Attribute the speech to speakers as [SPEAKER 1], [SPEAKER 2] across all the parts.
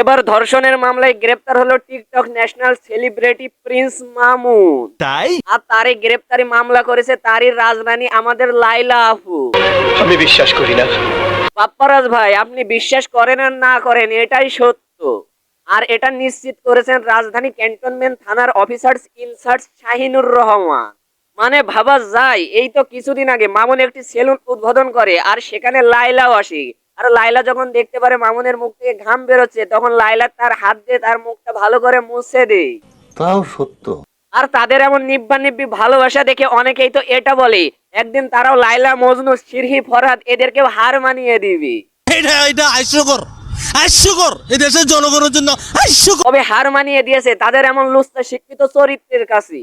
[SPEAKER 1] এবার ধর্ষণের মামলায় গ্রেপ্তার হলো TikTok national celebrity Prince Mamun.
[SPEAKER 2] তাই?
[SPEAKER 1] আর তারই গ্রেপ্তারি মামলা করেছে তারই রাজধানী আমাদের লাইলা আফু
[SPEAKER 3] আমি বিশ্বাস করি না।
[SPEAKER 1] পাপ্পারাজ ভাই আপনি বিশ্বাস করেন আর না করেন এটাই সত্য। আর এটা নিশ্চিত করেছেন রাজধানী ক্যান্টনমেন্ট থানার অফিসার ইনচার্জ শাহিনুর রহমান। মানে ভাবা যায় এই তো কিছুদিন আগে মামুন একটি সেলুন উদ্বোধন করে আর সেখানে লাইলাও আসে। আর লাইলা যখন দেখতে পারে মামুনের মুখ থেকে ঘাম বেরোচ্ছে তখন লাইলা তার হাত দিয়ে তার মুখটা ভালো করে মুছে দেয়।
[SPEAKER 4] তাও সত্য।
[SPEAKER 1] আর তাদের এমন নিব্বা নিব্বি ভালোবাসা দেখে অনেকেই তো এটা বলে একদিন তারাও লাইলা মজনু সিরহি ফরহাদ এদেরকেও হার মানিয়ে দিবি।
[SPEAKER 2] এটা এটা হাস্যকর হাস্যকর এই দেশের জনগণের জন্য হাস্যকর।
[SPEAKER 1] তবে হার মানিয়ে দিয়েছে তাদের এমন লুস্তা শিক্ষিত চরিত্রের কাছে।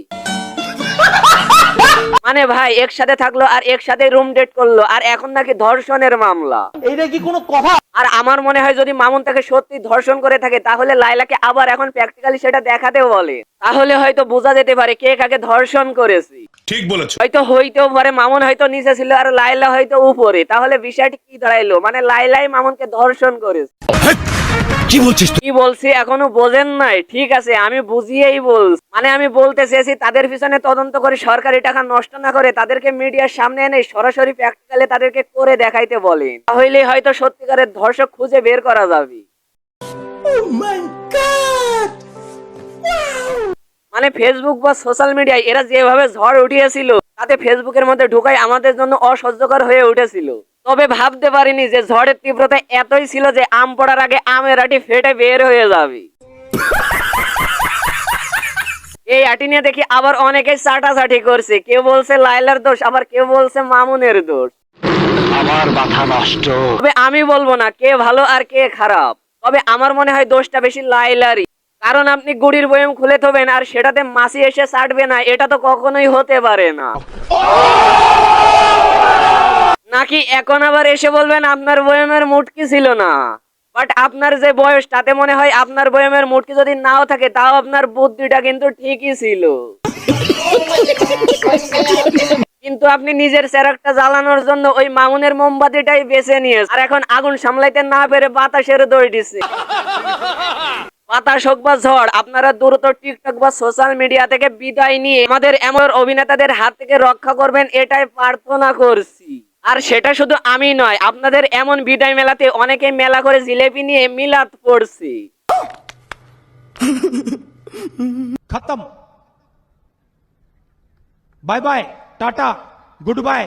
[SPEAKER 1] মানে ভাই একসাথে থাকল আর একসাথে রুম ডেট করল আর এখন নাকি ধর্ষণের মামলা।
[SPEAKER 5] এইটা কি কোনো কথা?
[SPEAKER 1] আর আমার মনে হয় যদি মামুন তাকে সত্যি ধর্ষণ করে থাকে তাহলে লাইলাকে আবার এখন প্র্যাকটিক্যালি সেটা দেখাতে বলে। তাহলে হয়তো বোঝা যেতে পারে কে কাকে ধর্ষণ করেছে।
[SPEAKER 6] ঠিক বলেছ।
[SPEAKER 1] হয়তো হইতেও পারে মামুন হয়তো নিচে ছিল আর লাইলা হয়তো উপরে। তাহলে বিষয়টি কি দাঁড়াইলো? মানে লাইলাই মামুনকে ধর্ষণ করেছে।
[SPEAKER 2] কি বলছিস
[SPEAKER 1] কি বলছি এখনও বোঝেন নাই। ঠিক আছে আমি বুঝিয়েই বলছি। মানে আমি বলতে চেয়েছি তাদের পিছনে তদন্ত করে সরকারি টাকা নষ্ট না করে তাদেরকে মিডিয়ার সামনে এনে সরাসরি প্র্যাকটিক্যালে তাদেরকে করে দেখাইতে বলেন। তাহলে হয়তো সত্যিকারের ধর্ষক খুঁজে বের করা যাবে। মানে ফেসবুক বা সোশ্যাল মিডিয়ায় এরা যেভাবে ঝড় উঠিয়েছিল তাতে ফেসবুকের মধ্যে ঢুকাই আমাদের জন্য অসহ্যকর হয়ে উঠেছিল। তবে ভাবতে পারিনি যে ঝড়ের তীব্রতা এতই ছিল যে আম পড়ার আগে আমের আটি ফেটে বের হয়ে যাবে। এই আটি নিয়ে দেখি আবার অনেকে চাটাচাটি করছে। কেউ বলছে লাইলার দোষ আবার কেউ বলছে মামুনের দোষ।
[SPEAKER 3] আমার মাথা নষ্ট।
[SPEAKER 1] তবে আমি বলব না কে ভালো আর কে খারাপ। তবে আমার মনে হয় দোষটা বেশি লাইলারই কারণ আপনি গুড়ির বয়ম খুলে থবেন আর সেটাতে মাছি এসে চাটবে না এটা তো কখনোই হতে পারে না। নাকি এখন আবার এসে বলবেন আপনার বয়মের মুটকি ছিল না? বাট আপনার যে বয়স, তাতে মনে হয় আপনার বয়মের মুটকি যদি নাও থাকে, তাও আপনার বুদ্ধিটা কিন্তু ঠিকই ছিল। কিন্তু আপনি নিজের চেরাকটা জ্বালানোর জন্য ওই মামুনের মোমবাতিটাই বেছে নিয়েছে আর এখন আগুন সামলাইতে না পেরে বাতাসের দই দিচ্ছে। বাতাস হোক বা ঝড়, আপনারা দ্রুত টিকটক বা সোশ্যাল মিডিয়া থেকে বিদায় নিয়ে আমাদের এমন অভিনেতাদের হাত থেকে রক্ষা করবেন, এটাই প্রার্থনা করছি। আর সেটা শুধু আমি নয়, আপনাদের এমন বিদায় মেলাতে অনেকে মেলা করে জিলেপি নিয়ে মিলাদ পড়ছি
[SPEAKER 7] খতম। Bye bye, tata, good bye.